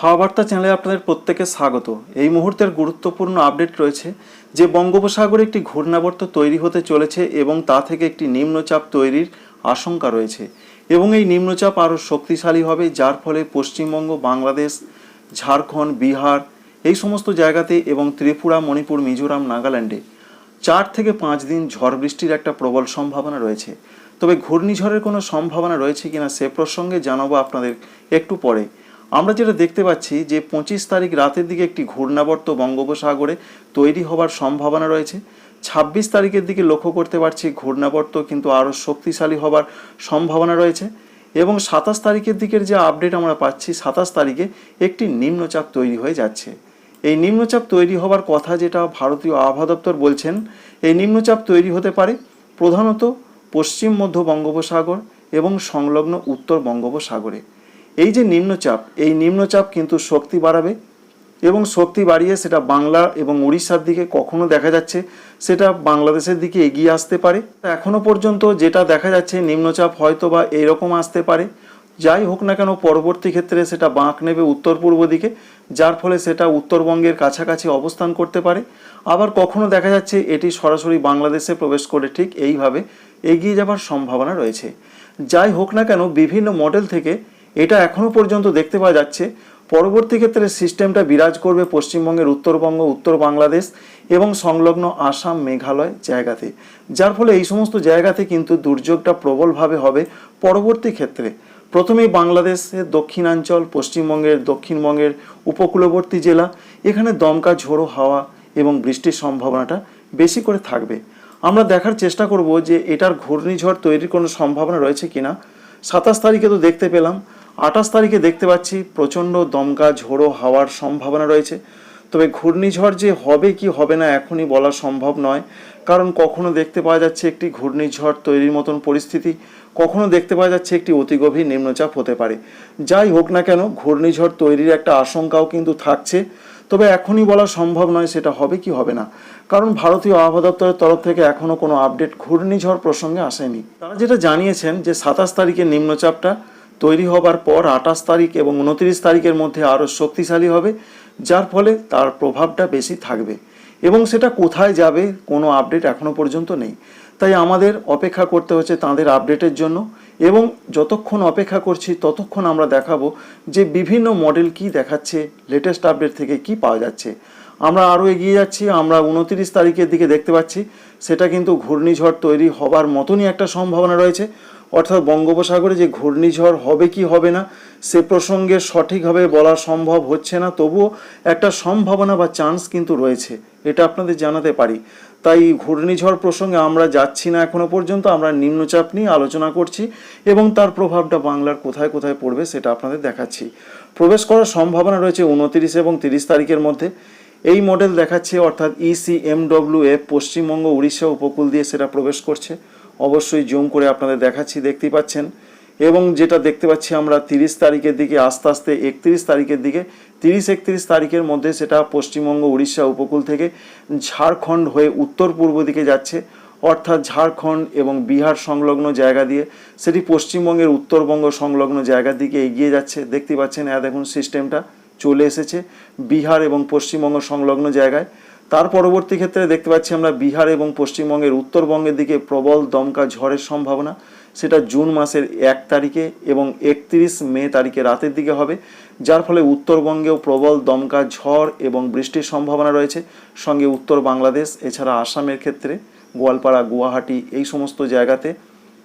হাওয়া বার্তা চ্যানেলে আপনাদের প্রত্যেকে স্বাগত। এই মুহূর্তের গুরুত্বপূর্ণ আপডেট রয়েছে যে বঙ্গোপসাগরে একটি ঘূর্ণাবর্ত তৈরি হতে চলেছে এবং তা থেকে একটি নিম্নচাপ তৈরির আশঙ্কা রয়েছে এবং এই নিম্নচাপ আরও শক্তিশালী হবে, যার ফলে পশ্চিমবঙ্গ, বাংলাদেশ, ঝাড়খণ্ড, বিহার, এই সমস্ত জায়গাতে এবং ত্রিপুরা, মণিপুর, মিজোরাম, নাগাল্যান্ডে চার থেকে পাঁচ দিন ঝড় বৃষ্টির একটা প্রবল সম্ভাবনা রয়েছে। তবে ঘূর্ণিঝড়ের কোনো সম্ভাবনা রয়েছে কিনা সে প্রসঙ্গে জানাব আপনাদের একটু পরে। আমরা যেটা দেখতে পাচ্ছি যে পঁচিশ তারিখ রাতের দিকে একটি ঘূর্ণাবর্ত বঙ্গোপসাগরে তৈরি হবার সম্ভাবনা রয়েছে। ছাব্বিশ তারিখের দিকে লক্ষ্য করতে পারছি ঘূর্ণাবর্ত কিন্তু আরও শক্তিশালী হবার সম্ভাবনা রয়েছে এবং সাতাশ তারিখের দিকের যে আপডেট আমরা পাচ্ছি, সাতাশ তারিখে একটি নিম্নচাপ তৈরি হয়ে যাচ্ছে। এই নিম্নচাপ তৈরি হবার কথা যেটা ভারতীয় আবহাওয়া দপ্তর বলছেন, এই নিম্নচাপ তৈরি হতে পারে প্রধানত পশ্চিম মধ্য বঙ্গোপসাগর এবং সংলগ্ন উত্তর বঙ্গোপসাগরে। এই যে নিম্নচাপ, এই নিম্নচাপ কিন্তু শক্তি বাড়াবে এবং শক্তি বাড়িয়ে সেটা বাংলা এবং উড়িষ্যার দিকে কখনো দেখা যাচ্ছে, সেটা বাংলাদেশের দিকে এগিয়ে আসতে পারে। এখনও পর্যন্ত যেটা দেখা যাচ্ছে, নিম্নচাপ হয়তো বা এইরকম আসতে পারে। যাই হোক না কেন, পরবর্তী ক্ষেত্রে সেটা বাঁক নেবে উত্তর পূর্ব দিকে, যার ফলে সেটা উত্তরবঙ্গের কাছাকাছি অবস্থান করতে পারে। আবার কখনো দেখা যাচ্ছে, এটি সরাসরি বাংলাদেশে প্রবেশ করে ঠিক এইভাবে এগিয়ে যাবার সম্ভাবনা রয়েছে। যাই হোক না কেন, বিভিন্ন মডেল থেকে এটা এখনও পর্যন্ত দেখতে পাওয়া যাচ্ছে। পরবর্তী ক্ষেত্রে সিস্টেমটা বিরাজ করবে পশ্চিমবঙ্গের উত্তরবঙ্গ, উত্তর বাংলাদেশ এবং সংলগ্ন আসাম মেঘালয় জায়গাতে। যার ফলে এই সমস্ত জায়গাতে কিন্তু দুর্যোগটা প্রবলভাবে হবে পরবর্তী ক্ষেত্রে। প্রথমেই বাংলাদেশের দক্ষিণাঞ্চল, পশ্চিমবঙ্গের দক্ষিণবঙ্গের উপকূলবর্তী জেলা, এখানে দমকা ঝোড়ো হাওয়া এবং বৃষ্টির সম্ভাবনাটা বেশি করে থাকবে। আমরা দেখার চেষ্টা করব যে এটার ঘূর্ণিঝড় তৈরির কোনো সম্ভাবনা রয়েছে কিনা। সাতাশ তারিখে তো দেখতে পেলাম আঠাশ তারিখে দেখতে পাচ্ছি প্রচণ্ড দমকা, ঝোড়ো হাওয়ার সম্ভাবনা রয়েছে। তবে ঘূর্ণিঝড় যে হবে কি হবে না এখনই বলা সম্ভব নয়। কারণ কখনো দেখতে পাওয়া যাচ্ছে একটি ঘূর্ণিঝড় তৈরির মতন পরিস্থিতি, কখনো দেখতে পাওয়া যাচ্ছে একটি অতি গভীর নিম্নচাপ হতে পারে। যাই হোক না কেন, ঘূর্ণিঝড় তৈরির একটা আশঙ্কাও কিন্তু থাকছে। তবে এখনই বলা সম্ভব নয় সেটা হবে কি হবে না। কারণ ভারতীয় আবহাওয়া দপ্তরের তরফ থেকে এখনও কোনো আপডেট ঘূর্ণিঝড় প্রসঙ্গে আসেনি। তারা যেটা জানিয়েছেন যে সাতাশ তারিখে নিম্নচাপটা তৈরি হবার পর আঠাশ তারিখ এবং উনত্রিশ তারিখের মধ্যে আরও শক্তিশালী হবে, যার ফলে তার প্রভাবটা বেশি থাকবে। এবং সেটা কোথায় যাবে কোনো আপডেট এখনও পর্যন্ত নেই। তাই আমাদের অপেক্ষা করতে হচ্ছে তাদের আপডেটের জন্য এবং যতক্ষণ অপেক্ষা করছি ততক্ষণ আমরা দেখাবো যে বিভিন্ন মডেল কি দেখাচ্ছে লেটেস্ট আপডেট থেকে কি পাওয়া যাচ্ছে। আমরা আরও এগিয়ে যাচ্ছি, আমরা উনতিরিশ তারিখের দিকে দেখতে পাচ্ছি, সেটা কিন্তু ঘূর্ণিঝড় তৈরি হবার মতনই একটা সম্ভাবনা রয়েছে। অর্থাৎ বঙ্গোপসাগরে যে ঘূর্ণিঝড় হবে কি হবে না, সে প্রসঙ্গে সঠিকভাবে বলা সম্ভব হচ্ছে না। তবুও একটা সম্ভাবনা বা চান্স কিন্তু রয়েছে, এটা আপনাদের জানাতে পারি। তাই ঘূর্ণিঝড় প্রসঙ্গে আমরা যাচ্ছি না এখনও পর্যন্ত, আমরা নিম্নচাপ নিয়ে আলোচনা করছি এবং তার প্রভাবটা বাংলার কোথায় কোথায় পড়বে সেটা আপনাদের দেখাচ্ছি। প্রবেশ করার সম্ভাবনা রয়েছে উনতিরিশ এবং তিরিশ তারিখের মধ্যে। এই মডেল দেখাচ্ছে অর্থাৎ E EC MW F Paschimbanga, Orissa উপকূল দিয়ে সেটা প্রবেশ করছে। অবশ্যই জুম করে আপনাদের দেখাচ্ছি, দেখতেই পাচ্ছেন। এবং যেটা দেখতে পাচ্ছি আমরা, তিরিশ তারিখের দিকে, আস্তে আস্তে একত্রিশ তারিখের দিকে, তিরিশ একত্রিশ তারিখের মধ্যে সেটা পশ্চিমবঙ্গ, উড়িষ্যা উপকূল থেকে ঝাড়খণ্ড হয়ে উত্তর পূর্ব দিকে যাচ্ছে। অর্থাৎ ঝাড়খণ্ড এবং বিহার সংলগ্ন জায়গা দিয়ে সেটি পশ্চিমবঙ্গের উত্তরবঙ্গ সংলগ্ন জায়গার দিকে এগিয়ে যাচ্ছে। দেখতে পাচ্ছেন হ্যাঁ দেখুন সিস্টেমটা চলে এসেছে। বিহার এবং পশ্চিমবঙ্গ সংলগ্ন জায়গায়। তার পরবর্তী ক্ষেত্রে দেখতে পাচ্ছি আমরা বিহার এবং পশ্চিমবঙ্গের উত্তরবঙ্গের দিকে প্রবল দমকা ঝড়ের সম্ভাবনা। সেটা জুন মাসের এক তারিখে এবং একত্রিশ মে তারিখে রাতের দিকে হবে, যার ফলে উত্তরবঙ্গেও প্রবল দমকা ঝড় এবং বৃষ্টির সম্ভাবনা রয়েছে। সঙ্গে উত্তর বাংলাদেশ, এছাড়া আসামের ক্ষেত্রে, গোয়ালপাড়া, গুয়াহাটি এই সমস্ত জায়গাতে।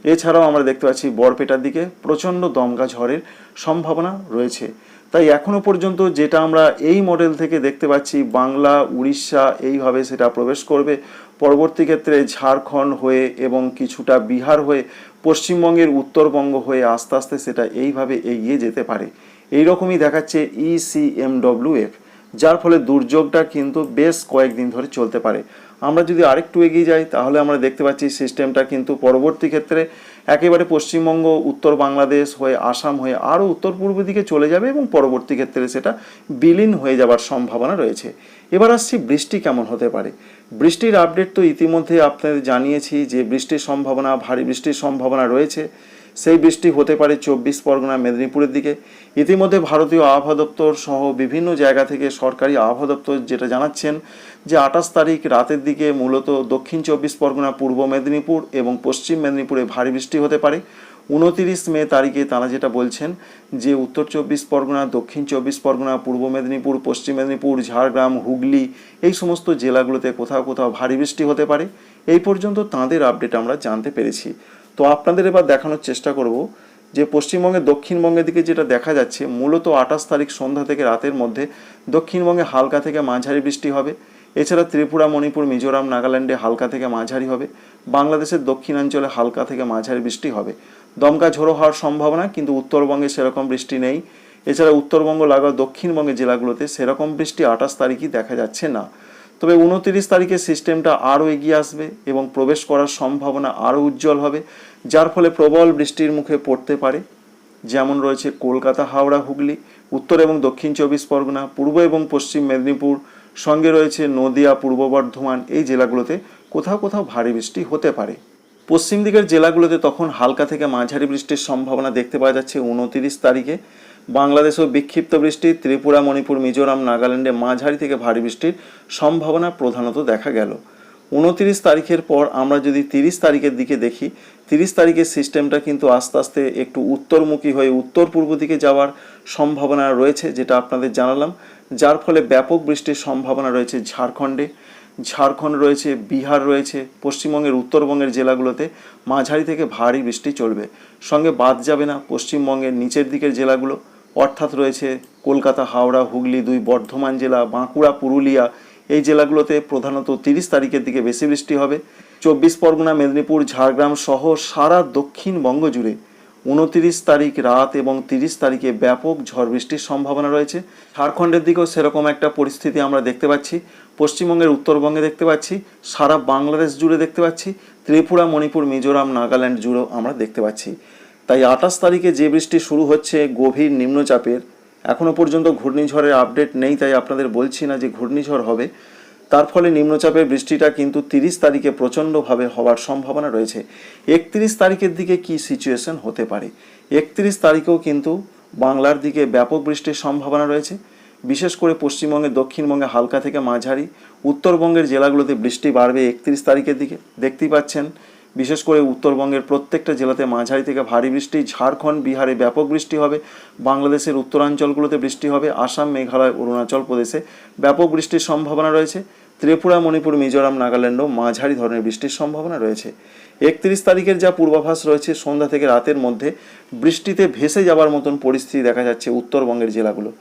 এছাড়াও আমরা দেখতে পাচ্ছি বরপেটার দিকে প্রচণ্ড দমকা ঝড়ের সম্ভাবনা রয়েছে। তাই এখনও পর্যন্ত যেটা আমরা এই মডেল থেকে দেখতে পাচ্ছি, বাংলা, উড়িষ্যা, এইভাবে সেটা প্রবেশ করবে। পরবর্তী ক্ষেত্রে ঝাড়খণ্ড হয়ে এবং কিছুটা বিহার হয়ে, পশ্চিমবঙ্গের উত্তরবঙ্গ হয়ে আস্তে আস্তে সেটা এইভাবে এগিয়ে যেতে পারে। এই রকমই দেখাচ্ছে E ইসিএমডব্লিউ যার ফলে দুর্যোগটা কিন্তু বেশ কয়েকদিন ধরে চলতে পারে। আমরা যদি আরেকটু এগিয়ে যাই, তাহলে আমরা দেখতে পাচ্ছি সিস্টেমটা কিন্তু পরবর্তী ক্ষেত্রে একেবারে পশ্চিমবঙ্গ, উত্তর বাংলাদেশ হয়ে আসাম হয়ে আরও উত্তর পূর্ব দিকে চলে যাবে এবং পরবর্তী ক্ষেত্রে সেটা বিলীন হয়ে যাবার সম্ভাবনা রয়েছে। এবার আসছি বৃষ্টি কেমন হতে পারে? বৃষ্টির আপডেট তো ইতিমধ্যে আপনাদের জানিয়েছি যে বৃষ্টির সম্ভাবনা, ভারী বৃষ্টির সম্ভাবনা রয়েছে। সেই বৃষ্টি হতে পারে চব্বিশ পরগনা, মেদিনীপুরের দিকে। ইতিমধ্যে ভারতীয় আবহাওয়া দপ্তর সহ বিভিন্ন জায়গা থেকে সরকারি আবহাওয়া দপ্তর যেটা জানাচ্ছেন যে আঠাশ তারিখ রাতের দিকে মূলত দক্ষিণ চব্বিশ পরগনা, পূর্ব মেদিনীপুর এবং পশ্চিম মেদিনীপুরে ভারী বৃষ্টি হতে পারে। উনতিরিশ মে তারিখে তারা যেটা বলছেন যে উত্তর চব্বিশ পরগনা, দক্ষিণ চব্বিশ পরগনা, পূর্ব মেদিনীপুর, পশ্চিম মেদিনীপুর, ঝাড়গ্রাম, হুগলি এই সমস্ত জেলাগুলোতে কোথাও কোথাও ভারী বৃষ্টি হতে পারে। এই পর্যন্ত তাঁদের আপডেট আমরা জানতে পেরেছি। তো আপনাদের এবার দেখানোর চেষ্টা করব যে পশ্চিমবঙ্গে দক্ষিণবঙ্গের দিকে যেটা দেখা যাচ্ছে, মূলত আঠাশ তারিখ সন্ধ্যা থেকে রাতের মধ্যে দক্ষিণবঙ্গে হালকা থেকে মাঝারি বৃষ্টি হবে। এছাড়া ত্রিপুরা, মণিপুর, মিজোরাম, নাগাল্যান্ডে হালকা থেকে মাঝারি হবে। বাংলাদেশের দক্ষিণাঞ্চলে হালকা থেকে মাঝারি বৃষ্টি হবে। দমকা ঝোড়ো হওয়ার সম্ভাবনা, কিন্তু উত্তরবঙ্গে সেরকম বৃষ্টি নেই। এছাড়া উত্তরবঙ্গ লাগা দক্ষিণবঙ্গের জেলাগুলোতে সেরকম বৃষ্টি আঠাশ তারিখই দেখা যাচ্ছে না। তবে উনতিরিশ তারিখে সিস্টেমটা আরও এগিয়ে আসবে এবং প্রবেশ করার সম্ভাবনা আরও উজ্জ্বল হবে, যার ফলে প্রবল বৃষ্টির মুখে পড়তে পারে। যেমন রয়েছে কলকাতা, হাওড়া, হুগলি, উত্তর এবং দক্ষিণ চব্বিশ পরগনা, পূর্ব এবং পশ্চিম মেদিনীপুর, সঙ্গে রয়েছে নদিয়া, পূর্ব বর্ধমান, এই জেলাগুলোতে কোথাও কোথাও ভারী বৃষ্টি হতে পারে। পশ্চিম দিকের জেলাগুলোতে তখন হালকা থেকে মাঝারি বৃষ্টির সম্ভাবনা দেখতে পাওয়া যাচ্ছে উনতিরিশ তারিখে। বাংলাদেশেও বিক্ষিপ্ত বৃষ্টি, ত্রিপুরা, মণিপুর, মিজোরাম, নাগাল্যান্ডে মাঝারি থেকে ভারী বৃষ্টির সম্ভাবনা প্রধানত দেখা গেল। উনতিরিশ তারিখের পর আমরা যদি তিরিশ তারিখের দিকে দেখি, তিরিশ তারিখের সিস্টেমটা কিন্তু আস্তে আস্তে একটু উত্তরমুখী হয়ে উত্তর পূর্ব দিকে যাওয়ার সম্ভাবনা রয়েছে, যেটা আপনাদের জানালাম। যার ফলে ব্যাপক বৃষ্টির সম্ভাবনা রয়েছে ঝাড়খণ্ডে। ঝাড়খণ্ড রয়েছে, বিহার রয়েছে, পশ্চিমবঙ্গের, উত্তরবঙ্গের জেলাগুলোতে মাঝারি থেকে ভারী বৃষ্টি চলবে। সঙ্গে বাদ যাবে না পশ্চিমবঙ্গের নিচের দিকের জেলাগুলো। অর্থাৎ রয়েছে কলকাতা, হাওড়া, হুগলি, দুই বর্ধমান জেলা, বাঁকুড়া, পুরুলিয়া। এই জেলাগুলোতে প্রধানত তিরিশ তারিখের দিকে বেশি বৃষ্টি হবে। চব্বিশ পরগনা, মেদিনীপুর, ঝাড়গ্রাম সহ সারা দক্ষিণবঙ্গ জুড়ে উনতিরিশ তারিখ রাত এবং তিরিশ তারিখে ব্যাপক ঝড় বৃষ্টির সম্ভাবনা রয়েছে। ঝাড়খণ্ডের দিকেও সেরকম একটা পরিস্থিতি আমরা দেখতে পাচ্ছি। পশ্চিমবঙ্গের উত্তরবঙ্গে দেখতে পাচ্ছি। সারা বাংলাদেশ জুড়ে দেখতে পাচ্ছি। ত্রিপুরা, মণিপুর, মিজোরাম, নাগাল্যান্ড জুড়েও আমরা দেখতে পাচ্ছি। তাই আঠাশ তারিখে যে বৃষ্টি শুরু হচ্ছে, গভীর নিম্নচাপের এখনও পর্যন্ত ঘূর্ণিঝড়ের আপডেট নেই, তাই আপনাদের বলছি না যে ঘূর্ণিঝড় হবে। তার ফলে নিম্নচাপের বৃষ্টিটা কিন্তু তিরিশ তারিখে প্রচণ্ডভাবে হওয়ার সম্ভাবনা রয়েছে। একত্রিশ তারিখের দিকে কি সিচুয়েশন হতে পারে? একত্রিশ তারিখেও কিন্তু বাংলার দিকে ব্যাপক বৃষ্টির সম্ভাবনা রয়েছে। বিশেষ করে পশ্চিমবঙ্গে, দক্ষিণবঙ্গে হালকা থেকে মাঝারি, উত্তরবঙ্গের জেলাগুলোতে বৃষ্টি বাড়বে একত্রিশ তারিখের দিকে। দেখতেই পাচ্ছেন বিশেষ করে উত্তরবঙ্গের প্রত্যেকটা জেলাতে মাঝারি থেকে ভারী বৃষ্টি, ঝাড়খণ্ড, বিহারে ব্যাপক বৃষ্টি হবে, বাংলাদেশের উত্তরাঞ্চলগুলোতে বৃষ্টি হবে, আসাম, মেঘালয়, অরুণাচল প্রদেশে ব্যাপক বৃষ্টির সম্ভাবনা রয়েছে, ত্রিপুরা, মণিপুর, মিজোরাম নাগাল্যান্ডও মাঝারি ধরনের বৃষ্টির সম্ভাবনা রয়েছে। একত্রিশ তারিখের যা পূর্বাভাস রয়েছে, সন্ধ্যা থেকে রাতের মধ্যে বৃষ্টিতে ভেসে যাবার মতন পরিস্থিতি দেখা যাচ্ছে উত্তরবঙ্গের জেলাগুলো।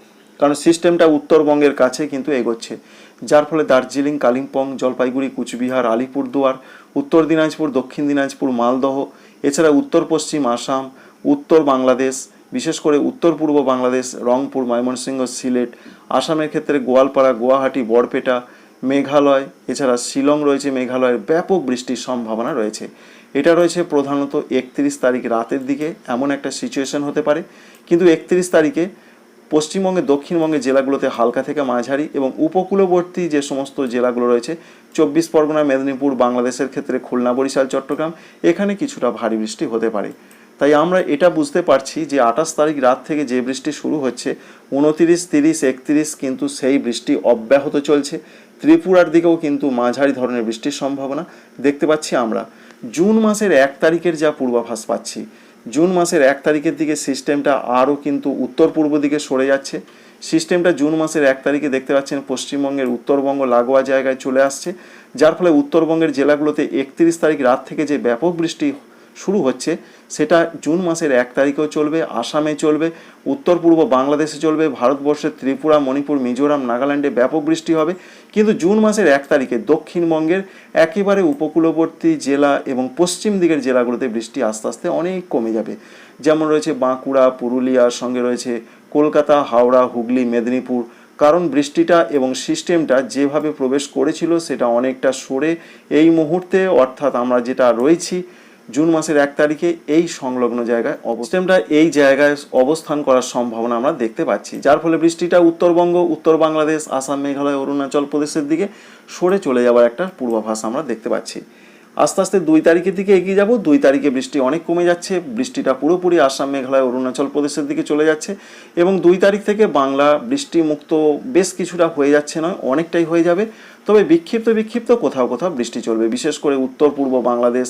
কারণ সিস্টেমটা উত্তরবঙ্গের কাছে কিন্তু এগোচ্ছে। যার ফলে দার্জিলিং, কালিম্পং, জলপাইগুড়ি, কুচবিহার, আলিপুরদুয়ার, উত্তর দিনাজপুর, দক্ষিণ দিনাজপুর, মালদহ, এছাড়া উত্তর পশ্চিম আসাম, উত্তর বাংলাদেশ, বিশেষ করে উত্তর পূর্ব বাংলাদেশ, রংপুর, ময়মনসিংহ, সিলেট, আসামের ক্ষেত্রে গোয়ালপাড়া, গুয়াহাটি, বরপেটা, মেঘালয়, এছাড়া শিলং রয়েছে মেঘালয়ের ব্যাপক বৃষ্টির সম্ভাবনা রয়েছে। এটা রয়েছে প্রধানত একত্রিশ তারিখ রাতের দিকে, এমন একটা সিচুয়েশন হতে পারে। কিন্তু একত্রিশ তারিখে পশ্চিমবঙ্গের দক্ষিণবঙ্গের জেলাগুলোতে হালকা থেকে মাঝারি এবং উপকূলবর্তী যে সমস্ত জেলাগুলো রয়েছে, চব্বিশ পরগনা, মেদিনীপুর, বাংলাদেশের ক্ষেত্রে খুলনা, বরিশাল, চট্টগ্রাম, এখানে কিছুটা ভারী বৃষ্টি হতে পারে। তাই আমরা এটা বুঝতে পারছি যে আঠাশ তারিখ রাত থেকে যে বৃষ্টি শুরু হচ্ছে, উনতিরিশ, তিরিশ, একত্রিশ কিন্তু সেই বৃষ্টি অব্যাহত চলছে। ত্রিপুরার দিকেও কিন্তু মাঝারি ধরনের বৃষ্টির সম্ভাবনা দেখতে পাচ্ছি আমরা। জুন মাসের এক তারিখের যা পূর্বাভাস পাচ্ছি। জুন মাসের এক তারিখের দিকে সিস্টেমটা আরও কিন্তু উত্তর পূর্ব দিকে সরে যাচ্ছে। সিস্টেমটা জুন মাসের এক তারিখে দেখতে পাচ্ছেন পশ্চিমবঙ্গের উত্তরবঙ্গ লাগোয়া জায়গায় চলে আসছে। যার ফলে উত্তরবঙ্গের জেলাগুলোতে একত্রিশ তারিখ রাত থেকে যে ব্যাপক বৃষ্টি শুরু হচ্ছে। সেটা জুন মাসের এক তারিখেও চলবে, আসামে চলবে, উত্তর পূর্ব বাংলাদেশে চলবে ভারতবর্ষের ত্রিপুরা, মণিপুর, মিজোরাম, নাগাল্যান্ডে ব্যাপক বৃষ্টি হবে। কিন্তু জুন মাসের এক তারিখে দক্ষিণবঙ্গের একেবারে উপকূলবর্তী জেলা এবং পশ্চিম দিকের জেলাগুলোতে বৃষ্টি আস্তে আস্তে অনেক কমে যাবে। যেমন রয়েছে বাঁকুড়া পুরুলিয়ার সঙ্গে রয়েছে কলকাতা, হাওড়া, হুগলি, মেদিনীপুর। কারণ বৃষ্টিটা এবং সিস্টেমটা যেভাবে প্রবেশ করেছিল সেটা অনেকটা সরে এই মুহূর্তে, অর্থাৎ আমরা যেটা রয়েছি জুন মাসের এক তারিখে এই সংলগ্ন জায়গায় সিস্টেমটা এই জায়গায় অবস্থান করার সম্ভাবনা আমরা দেখতে পাচ্ছি। যার ফলে বৃষ্টিটা উত্তরবঙ্গ, উত্তর বাংলাদেশ, আসাম, মেঘালয়, অরুণাচল প্রদেশের দিকে সরে চলে যাওয়ার একটা পূর্বাভাস আমরা দেখতে পাচ্ছি। আস্তে আস্তে দুই তারিখের দিকে এগিয়ে যাব। দুই তারিখে বৃষ্টি অনেক কমে যাচ্ছে। বৃষ্টিটা পুরোপুরি আসাম, মেঘালয়, অরুণাচল প্রদেশের দিকে চলে যাচ্ছে এবং দুই তারিখ থেকে বাংলা বৃষ্টি মুক্ত বেশ কিছুটা হয়ে যাচ্ছে নয়, অনেকটাই হয়ে যাবে। তবে বিক্ষিপ্ত বিক্ষিপ্ত কোথাও কোথাও বৃষ্টি চলবে। বিশেষ করে উত্তর পূর্ব বাংলাদেশ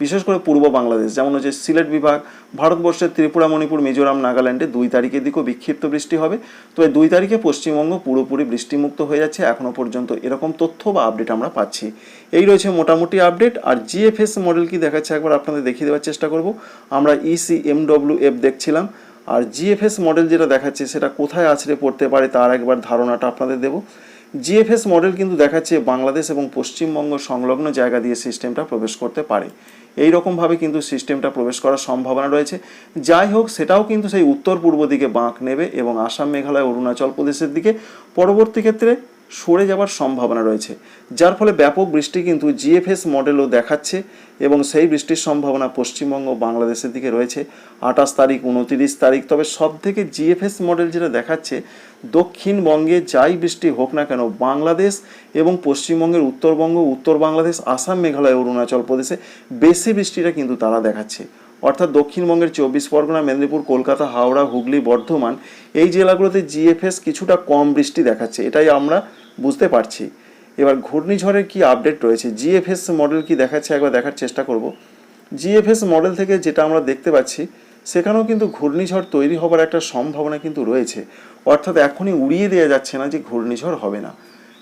বিশেষ করে পূর্ব বাংলাদেশ, যেমন হচ্ছে সিলেট বিভাগ, ভারতবর্ষের ত্রিপুরা, মণিপুর, মিজোরাম, নাগাল্যান্ডে দুই তারিখের দিকেও বিক্ষিপ্ত বৃষ্টি হবে। তবে দুই তারিখে পশ্চিমবঙ্গ পুরোপুরি বৃষ্টিমুক্ত হয়ে যাচ্ছে। এখনও পর্যন্ত এরকম তথ্য বা আপডেট আমরা পাচ্ছি। এই রয়েছে মোটামুটি আপডেট। আর জিএফএস মডেল কি দেখাচ্ছে একবার আপনাদের দেখিয়ে দেওয়ার চেষ্টা করব। আমরা ইসি এমডব্লিউ এফ দেখছিলাম। আর জিএফএস মডেল যেটা দেখাচ্ছে সেটা কোথায় আছড়ে পড়তে পারে তার একবার ধারণাটা আপনাদের দেবো। জিএফএস মডেল কিন্তু দেখাচ্ছে বাংলাদেশ এবং পশ্চিমবঙ্গ সংলগ্ন জায়গা দিয়ে সিস্টেমটা প্রবেশ করতে পারে। এই রকমভাবে কিন্তু সিস্টেমটা প্রবেশ করার সম্ভাবনা রয়েছে। যাই হোক, সেটাও কিন্তু সেই উত্তর পূর্ব দিকে বাঁক নেবে এবং আসাম, মেঘালয়, অরুণাচল প্রদেশের দিকে। পরবর্তী ক্ষেত্রে সরে যাওয়ার সম্ভাবনা রয়েছে, যার ফলে ব্যাপক বৃষ্টি কিন্তু জিএফএস মডেলও দেখাচ্ছে এবং সেই বৃষ্টির সম্ভাবনা পশ্চিমবঙ্গ বাংলাদেশের দিকে রয়েছে। আঠাশ তারিখ, উনতিরিশ তারিখ, তবে সব থেকে জিএফএস মডেল যেটা দেখাচ্ছে, দক্ষিণবঙ্গে যাই বৃষ্টি হোক না কেন, বাংলাদেশ এবং পশ্চিমবঙ্গের উত্তরবঙ্গ, উত্তর বাংলাদেশ, আসাম, মেঘালয়, অরুণাচল প্রদেশে বেশি বৃষ্টিটা কিন্তু তারা দেখাচ্ছে। অর্থাৎ দক্ষিণবঙ্গের চব্বিশ পরগনা, মেদিনীপুর, কলকাতা, হাওড়া, হুগলি, বর্ধমান, এই জেলাগুলোতে জিএফএস কিছুটা কম বৃষ্টি দেখাচ্ছে, এটাই আমরা বুঝতে পারছি। এবার ঘূর্ণিঝড়ের কি আপডেট রয়েছে? জিএফএস মডেল কি দেখাচ্ছে? একবার দেখার চেষ্টা করব। জিএফএস মডেল থেকে যেটা আমরা দেখতে পাচ্ছি, সেখানেও কিন্তু ঘূর্ণিঝড় তৈরি হবার একটা সম্ভাবনা কিন্তু রয়েছে। অর্থাৎ এখনই উড়িয়ে দেওয়া যাচ্ছে না যে ঘূর্ণিঝড় হবে না।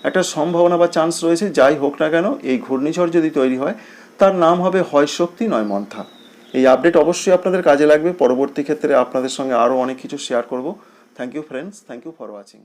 একটা সম্ভাবনা বা চান্স রয়েছে, যাই হোক না কেন, এই ঘূর্ণিঝড় যদি তৈরি হয়, তার নাম হবে হয় শক্তি নয় মন্থা এই আপডেট অবশ্যই আপনাদের কাজে লাগবে। পরবর্তী ক্ষেত্রে আপনাদের সঙ্গে আরও অনেক কিছু শেয়ার করব। Thank you friends thank you for watching